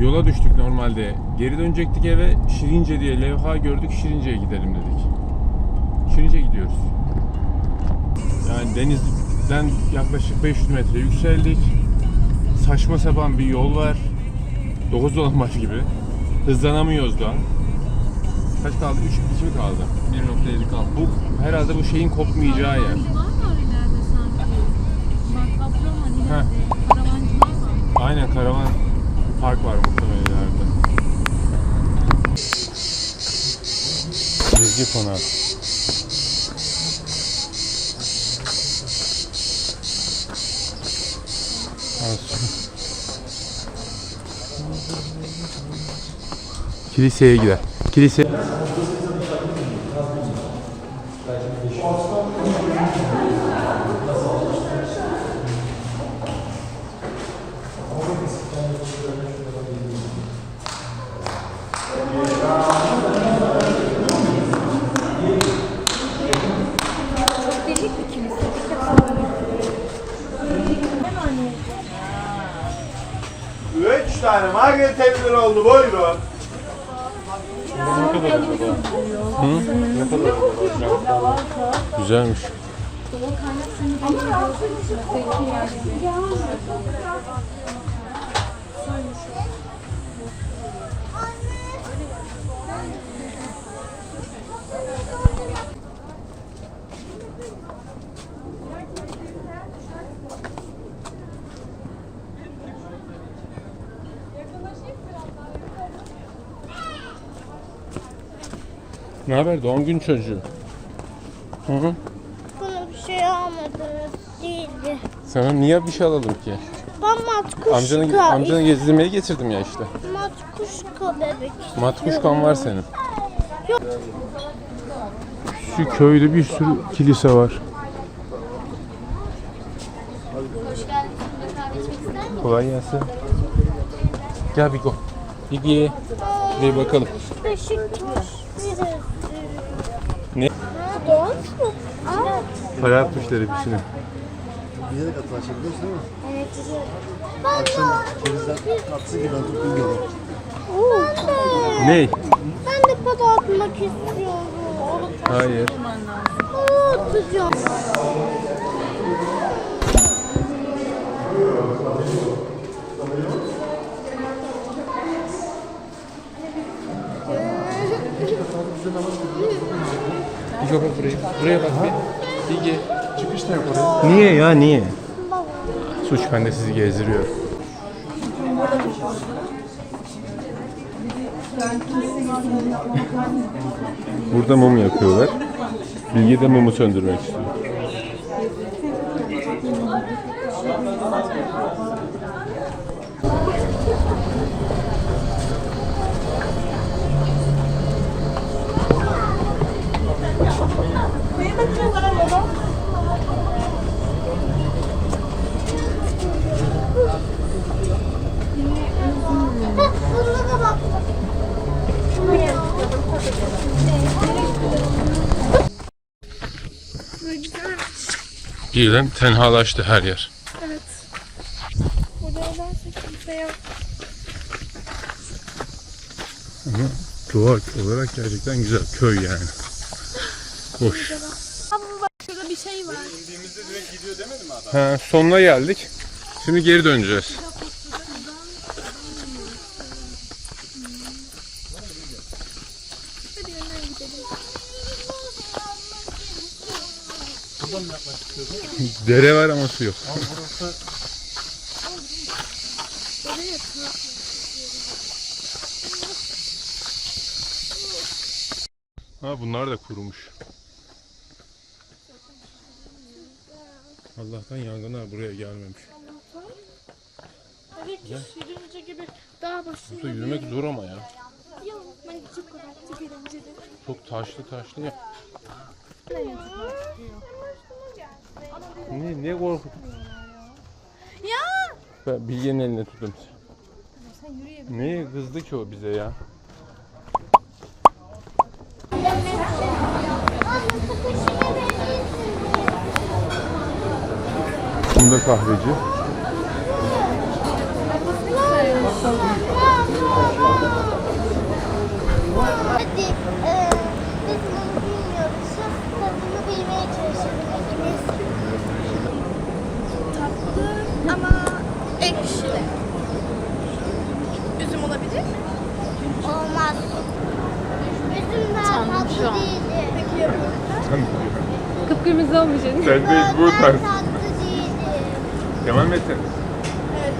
Yola düştük normalde. Geri dönecektik eve. Şirince diye levha gördük. Şirince'ye gidelim dedik. Şirince gidiyoruz. Yani denizden yaklaşık 500 metre yükseldik. Saçma sapan bir yol var. 9 dolanbaş gibi. Hızlanamıyoruz da. Kaç kaldı? 3 2 mi kaldı? 1.7 kaldı. Bu herhalde bu şeyin kopmayacağı yer. Karavancı var mı ileride sanki? Bak kaplan var ileride. Karavancılar var. Aynen karavan park var muhtemelen ileride. Gezgi konağı. Kiliseye gider. Kilise Delik bir kilise. Bir defa Üç tane margaret tepkiler oldu buyurun. güzelmiş. Ne haber? Doğum gün çocuğu. Hı hı. Bana bir şey almadınız değildi. Sana niye bir şey alalım ki? Ben matkuşka. Amcanı, amcanı gezdirmeye getirdim ya işte. Matkuşka bebek. Matkuşkan var senin. Şu köyde bir sürü kilise var. Kolay gelsin. Gel Bigo. Bigi. Bir bakalım. Beşiktaş. Neresi? Ne? Ha, doğmuş mu? Aa. Para atmışlar hepsine. Bize de katılaşır biliyorsun değil mi? Evet. Ben de. Cevizler tatlısı gibi tuttum geliyor. Ben de. Ne? Ben de para atmak istiyorum. Hayır. Para atacağım. Bigo bak buraya. Buraya bak bir. Bigi. Çıkış da yok oraya. Niye ya niye? Suç ben de sizi gezdiriyorum. Burada mum yakıyorlar. Bilge de mumu söndürmek istiyor. Birden tenhalaştı her yer. Burada nedense kimse yok. Doğa olarak gerçekten güzel. Köy yani. Hoş. Ama bak şurada bir şey var. Ha, sonuna geldik. Şimdi geri döneceğiz. Dere var ama su yok. Ha bunlar da kurumuş. Allah'tan yangınlar buraya gelmemiş. Evet, sürünce gibi dağ başında. Burada yürümek zor ama ya. Çok taşlı taşlı ya. Ne ne korkut? Ya! Ben Bilge'nin eline tuttum. Neye kızdı ki o bize ya? Bunda kahveci. Üzüm olabilir mi? Olmaz. Üzüm daha Tamam, şu tatlı an. değildi. Peki ya burada? Kıpkırmızı olmayacak. Sen de bu Daha tarz. tatlı değildi. Devam et sen. Evet.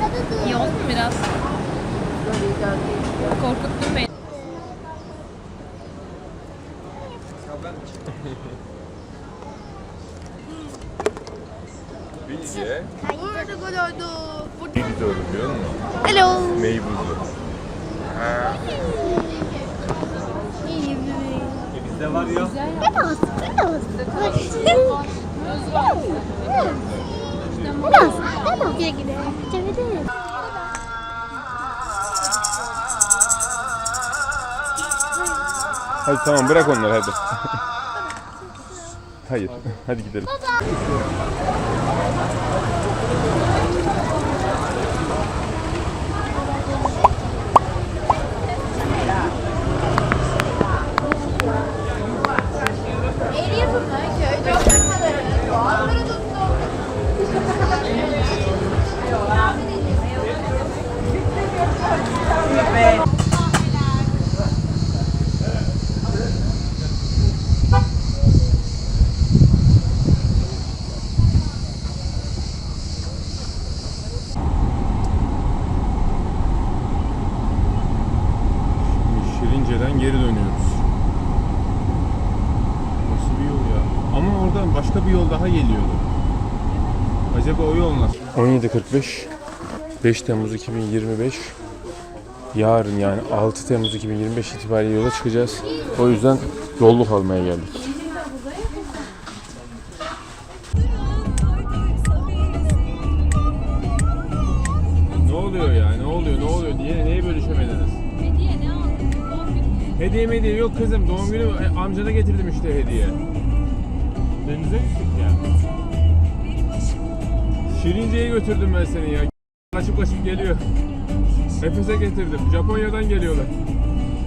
Tadı İyi oldu mu biraz? Korkuttun beni. Bilge. Burada gol oldu. Burada. Bir güzel olur biliyor musun? Hello. Meybuzlu. Bizde var ya. biraz, biraz. Biraz, biraz. Güle güle. Çevirin. Hadi tamam bırak onları hadi. Hayır. Hadi gidelim. Eğriye tutun. Köyde oturmaları. Onları tuttum. Şimdi Şirince'den geri dönüyoruz. Nasıl bir yol ya? Ama oradan başka bir yol daha geliyordu. Acaba o yol nasıl? 17.45 5 Temmuz 2025 Yarın yani 6 Temmuz 2025 itibariyle yola çıkacağız. O yüzden yolluk almaya geldik. Ne oluyor ya? Ne oluyor? Ne oluyor? Niye neye bölüşemediniz? Hediye ne aldın? Doğum günü. Hediye hediye yok kızım. Doğum günü e, amcana getirdim işte hediye. Denize gittik ya. Şirince'ye götürdüm ben seni ya. Kaçıp kaçıp geliyor. Efes'e getirdim. Japonya'dan geliyorlar.